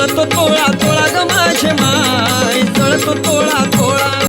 जळतो तोळा तोळा ग माझे माय. जळतो तोळा तोळा